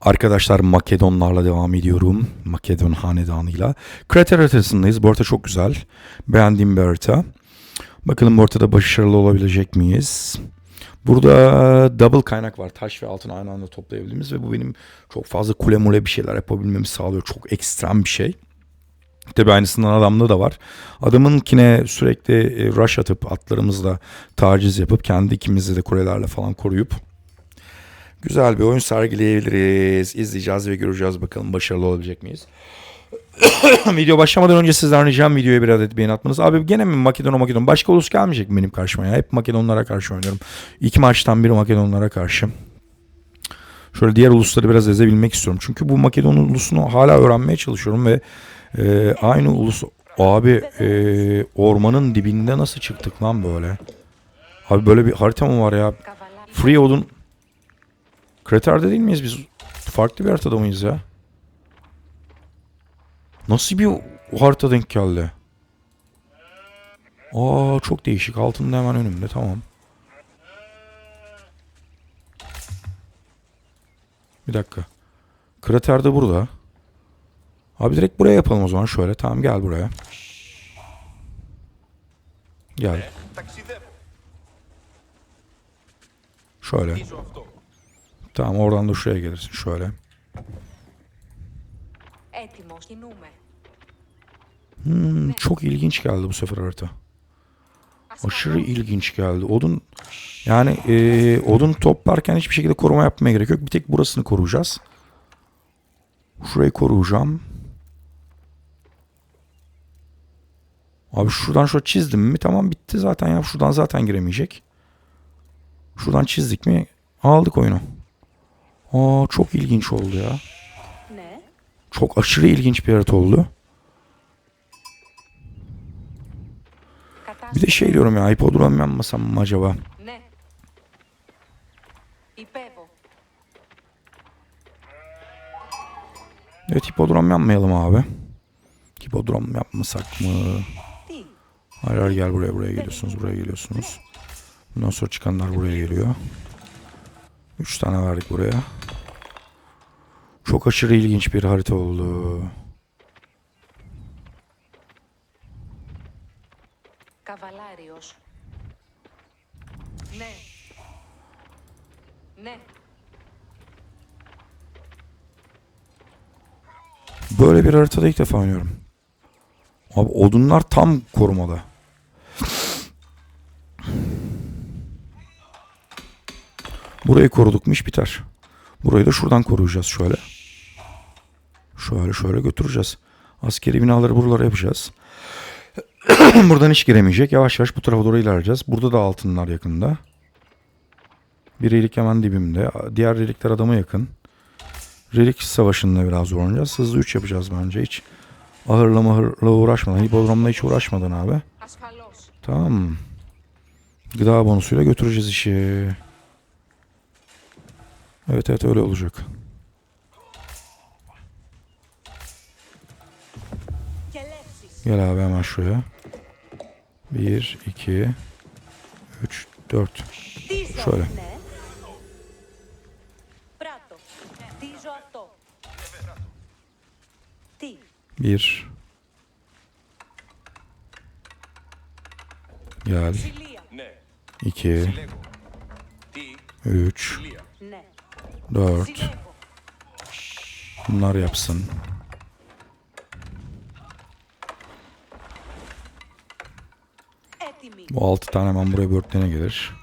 Arkadaşlar Makedonlarla devam ediyorum. Makedon hanedanıyla. Krater haritasındayız. Bu harita çok güzel. Beğendiğim bir harita. Bakalım bu haritada başarılı olabilecek miyiz? Burada double kaynak var. Taş ve altın aynı anda toplayabildiğimiz ve bu benim çok fazla kule mule bir şeyler yapabilmemi sağlıyor. Çok ekstrem bir şey. Tabi aynısından adamda da var. Adamınkine sürekli e, rush atıp atlarımızla taciz yapıp kendi ikimizi de kulelerle falan koruyup güzel bir oyun sergileyebiliriz. İzleyeceğiz ve göreceğiz bakalım başarılı olabilecek miyiz. Video başlamadan önce sizden ricam videoya bir adet beğeni atmanız. Abi gene mi Makedon Makedon? Başka ulus gelmeyecek mi benim karşıma ya? Hep Makedonlara karşı oynuyorum. İki maçtan biri Makedonlara karşı. Şöyle diğer ulusları biraz ezebilmek istiyorum. Çünkü bu Makedon ulusunu hala öğrenmeye çalışıyorum ve e, aynı ulus... Abi e, ormanın dibinde nasıl çıktık lan böyle? Abi böyle bir harita mı var ya? Free odun... Kraterde değil miyiz biz? Farklı bir haritada mıyız ya? Nasıl bir o harita denk geldi? Aa çok değişik. Altında hemen önümde. Tamam. Bir dakika. Krater de burada. Abi direkt buraya yapalım o zaman şöyle. Tamam gel buraya. Gel. Şöyle. Tamam oradan da şuraya gelirsin şöyle. Hmm, çok ilginç geldi bu sefer harita. Aşırı ilginç geldi. Odun yani e, odun toplarken hiçbir şekilde koruma yapmaya gerek yok. Bir tek burasını koruyacağız. Şurayı koruyacağım. Abi şuradan şu çizdim mi? Tamam bitti zaten ya. Şuradan zaten giremeyecek. Şuradan çizdik mi? Aldık oyunu. Aa çok ilginç oldu ya. Ne? Çok aşırı ilginç bir harita oldu. Bir de şey diyorum ya hipodrom yanmasam mı acaba? Ne? Evet hipodrom yapmayalım abi. Hipodrom yapmasak mı? Hayır gel buraya buraya geliyorsunuz buraya geliyorsunuz. Bundan sonra çıkanlar buraya geliyor. Üç tane verdik buraya. Çok aşırı ilginç bir harita oldu. Kavalarios. Ne? Ne? Böyle bir haritada ilk defa oynuyorum. Abi odunlar tam korumada. Burayı koruduk biter. Burayı da şuradan koruyacağız şöyle. Şöyle şöyle götüreceğiz. Askeri binaları buralara yapacağız. Buradan hiç giremeyecek. Yavaş yavaş bu tarafa doğru ilerleyeceğiz. Burada da altınlar yakında. Bir relik hemen dibimde. Diğer relikler adama yakın. Relik savaşında biraz zorlanacağız. Hızlı 3 yapacağız bence. Hiç ahırla mahırla uğraşmadan, hipodromla hiç uğraşmadan abi. Tamam. Gıda bonusuyla götüreceğiz işi. Evet evet öyle olacak. Gel abi hemen şuraya. 1, 2, 3, 4. Şöyle. Bir. Gel. İki. Üç. Dört. Bunlar yapsın. Bu altı tane hemen buraya börtlene gelir.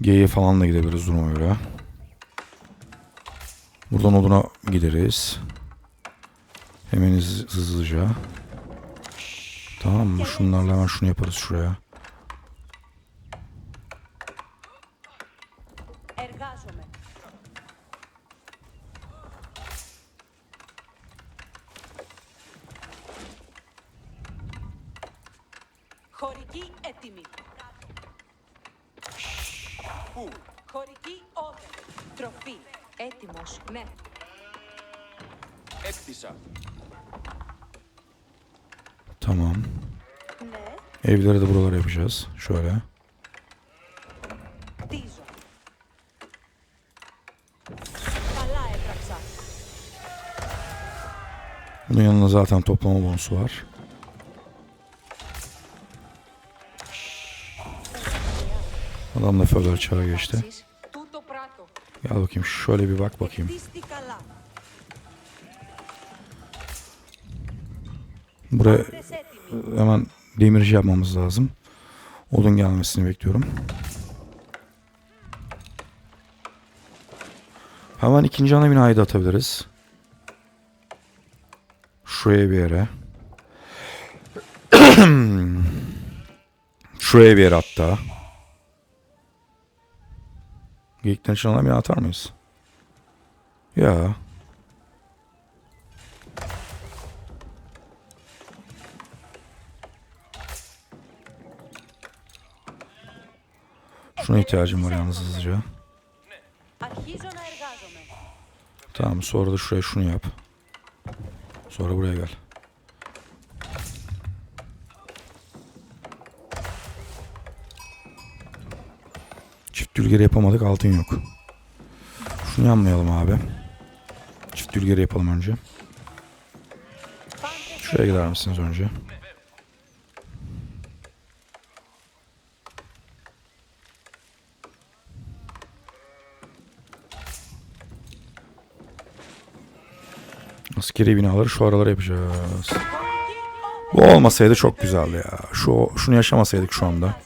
G'ye falan da gidebiliriz duruma göre. Buradan oduna gideriz. Hemen hızlıca. Tamam mı? Şunlarla hemen şunu yaparız şuraya. Ergazome. Χωρική έτοιμη. Πού. Χωρική όδε. Τροφή. Έτοιμος. Ναι. Έκτισα. Tamam. Evlere de buralar yapacağız. Şöyle. Bunun yanında zaten toplama bonusu var. Adam da feodal çağa geçti. Gel bakayım şöyle bir bak bakayım. Buraya e, hemen demirci yapmamız lazım. Odun gelmesini bekliyorum. Hemen ikinci ana binayı da atabiliriz. Şuraya bir yere. Şuraya bir yere hatta. Geyikten şuna bir atar mıyız? Ya. Şuna ihtiyacım var yalnız hızlıca. Tamam sonra da şuraya şunu yap. Sonra buraya gel. dülgeri yapamadık altın yok. Şunu yanmayalım abi. Çift dülgeri yapalım önce. Şuraya gider misiniz önce? Askeri binaları şu aralara yapacağız. Bu olmasaydı çok güzeldi ya. Şu şunu yaşamasaydık şu anda.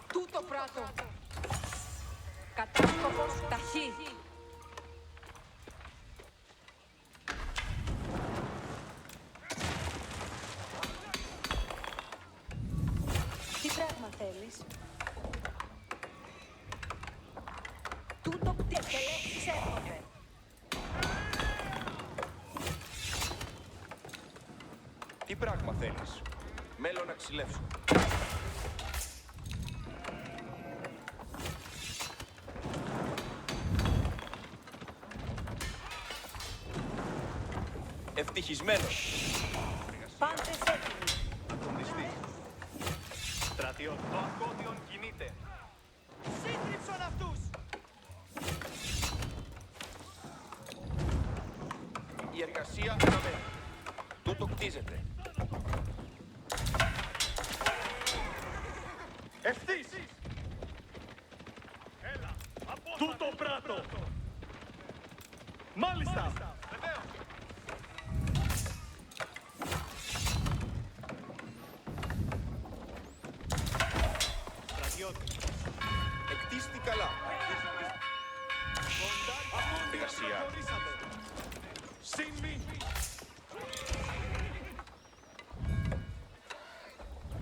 θέλεις; Τούτο κτίζεται. Τελέξεις έρχονται. Τις πράγμα θέλεις; Μέλλον να ξυλεύσω. Ευτυχισμένος. Εργασία αναμένει. Τούτο κτίζεται. Ευθύς! Τούτο πράτο! Μάλιστα! Βεβαίως! Στρατιώτη! Εκτίστη καλά. Εργασία. Συν μη!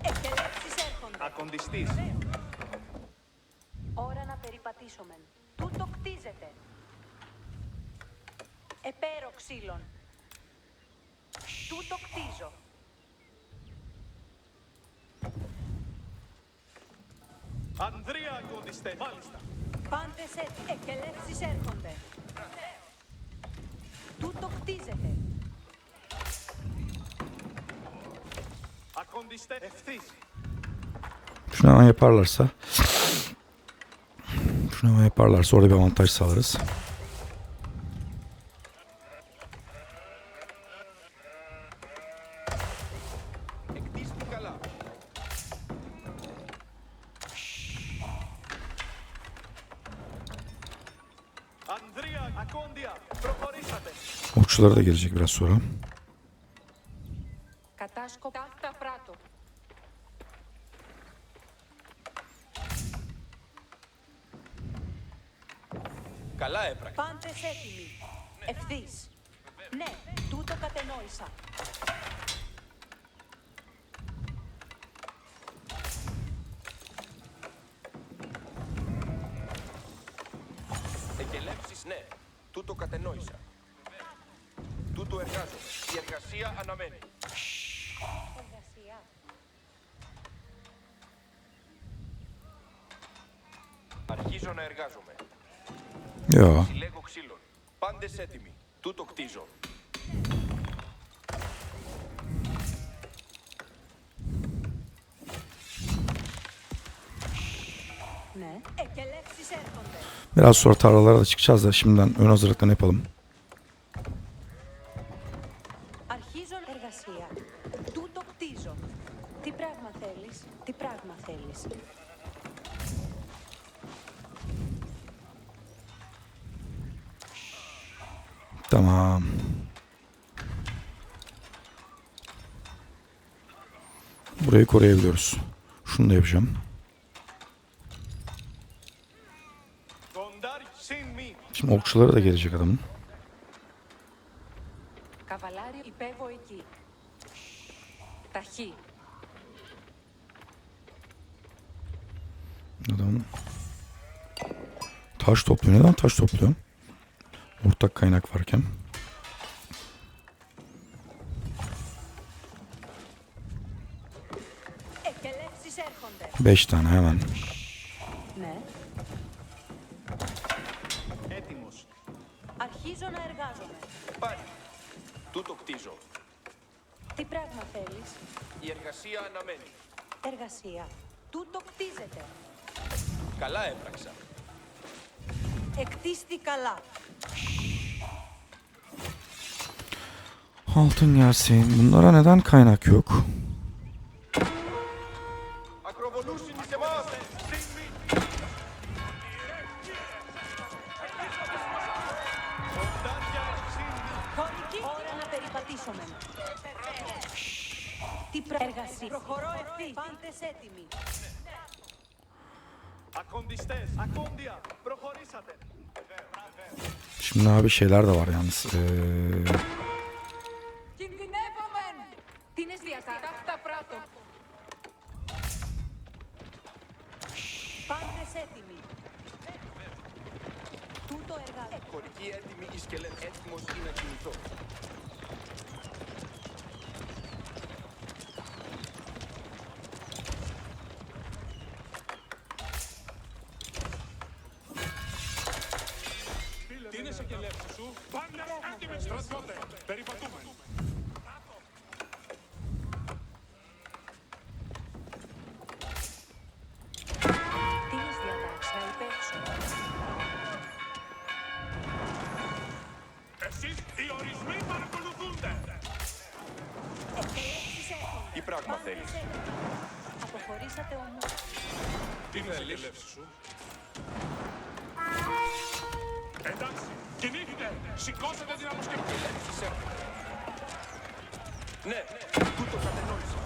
Εκτελέξεις έρχονται. Ακοντιστής. Ώρα να περιπατήσουμε. Τούτο κτίζεται. Επέρο ξύλων. Τούτο κτίζω. Ανδρία κοντιστέ! Μάλιστα! Πάντες έτοιμοι. Εκτελέξεις έρχονται. These ahead. Şunu hemen yaparlarsa Şunu hemen yaparlarsa orada bir avantaj sağlarız. Okçuları da gelecek biraz sonra. Κατάσκοπο. Ταύτα πράτο. Καλά έπραξε. Πάντες έτοιμοι. Ευθύς. Ναι, τούτο κατενόησα. εργασία αναμένει. Εργασία. Αρχίζω να εργάζομαι. Yo. Συλλέγω ξύλων. Πάντες έτοιμοι. Τούτο κτίζω. Ναι. Εκελεύσεις έρχονται. Biraz sonra tarlalara da çıkacağız da şimdiden ön hazırlıklarını yapalım. Tamam. Burayı koruyabiliyoruz. Şunu da yapacağım. Şimdi okçuları da gelecek adamın. Adam taş topluyor. Neden taş topluyor? Ortak kaynak varken. Εκελεύσεις έρχονται. 5 tane hemen. Ναι. Έτοιμος. Αρχίζω να εργάζομαι. Πάλι. Τούτο κτίζω. Τι πράγμα θέλεις, Η εργασία αναμένει. εργασία. Τούτο κτίζεται. Καλά έπραξα. Εκτίστη καλά. Altın gelsin. Bunlara neden kaynak yok? Şimdi abi şeyler de var yalnız. Ee... έτοιμοι. Τούτο εργάζομαι. Χωρική έτοιμη η σκελέτ. Έτοιμος ή να άμα θέλει. Αποχωρήσατε όμως. Τι είναι η σου. Εντάξει, κινήθητε. Σηκώσατε την αποσκευή. Έλεξης έρχεται. Ναι, ναι, τούτο κατενόησα.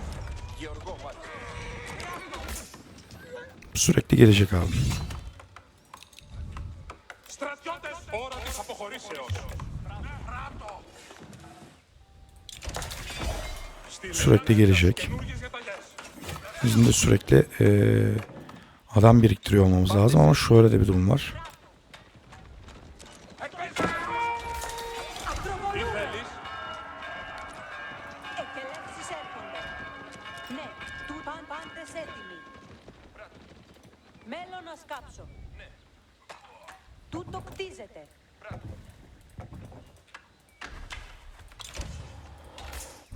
Γεωργό, μάλιστα. Sürekli gelecek abi. Στρατιώτες, ώρα της αποχωρήσεως. sürekli gelecek. Bizim de sürekli e, adam biriktiriyor olmamız lazım ama şöyle de bir durum var.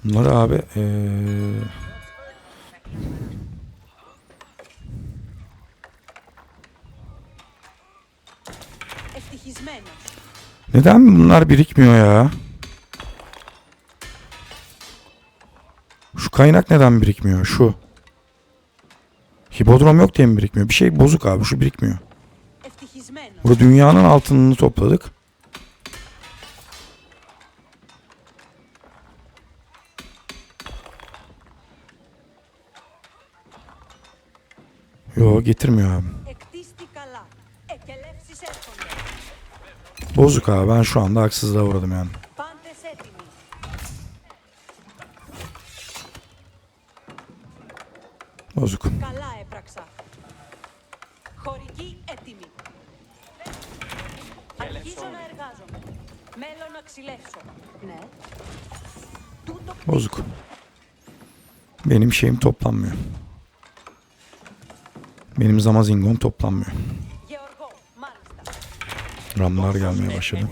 Bunları abi ee... Neden bunlar birikmiyor ya? Şu kaynak neden birikmiyor? Şu. Hipodrom yok diye mi birikmiyor? Bir şey bozuk abi. Şu birikmiyor. Burada dünyanın altınını topladık. Yo getirmiyor abi. Bozuk abi ben şu anda haksızlığa uğradım yani. Bozuk. Bozuk. Benim şeyim toplanmıyor. Benim Zamazingon toplanmıyor. Ramlar gelmeye başladı.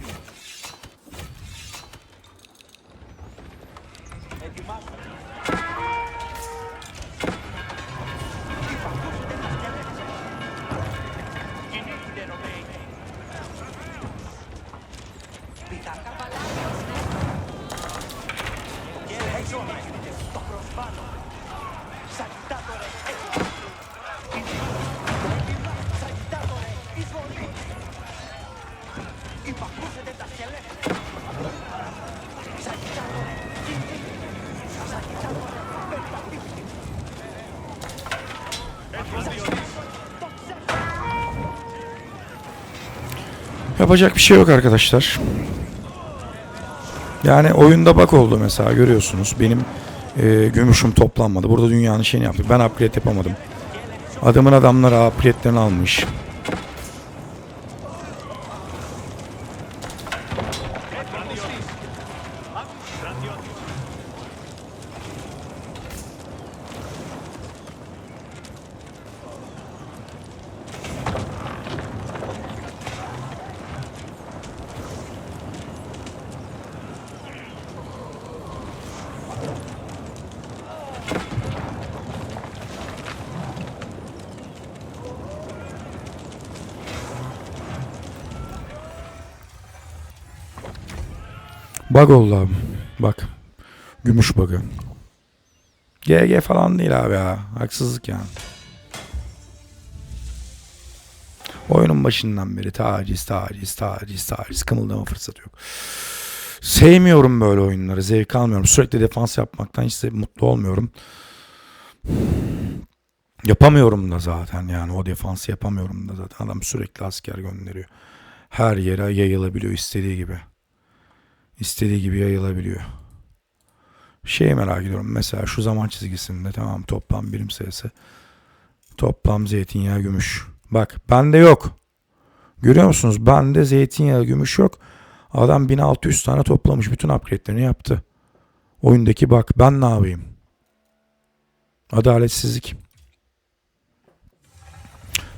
Yapacak bir şey yok arkadaşlar. Yani oyunda bak oldu mesela görüyorsunuz. Benim e, gümüşüm toplanmadı. Burada dünyanın şeyini yaptık. Ben upgrade yapamadım. Adamın adamları upgrade'lerini almış. Bug oldu abi. Bak. Gümüş bug'ı. GG falan değil abi ya. Haksızlık yani. Oyunun başından beri taciz, taciz, taciz, taciz. Kımıldama fırsatı yok. Sevmiyorum böyle oyunları. Zevk almıyorum. Sürekli defans yapmaktan hiç mutlu olmuyorum. Yapamıyorum da zaten yani o defansı yapamıyorum da zaten. Adam sürekli asker gönderiyor. Her yere yayılabiliyor istediği gibi. İstediği gibi yayılabiliyor. Şeyi merak ediyorum. Mesela şu zaman çizgisinde tamam toplam birim sayısı. Toplam zeytinyağı gümüş. Bak bende yok. Görüyor musunuz? Bende zeytinyağı gümüş yok. Adam 1600 tane toplamış. Bütün upgrade'lerini yaptı. Oyundaki bak ben ne yapayım? Adaletsizlik.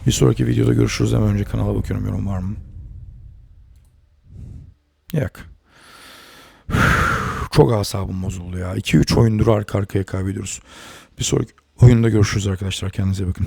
Bir sonraki videoda görüşürüz. Hemen önce kanala bakıyorum yorum var mı? Yok. Çok asabım bozuldu ya. 2-3 oyundur arka arkaya kaybediyoruz. Bir sonraki oyunda görüşürüz arkadaşlar. Kendinize bakın.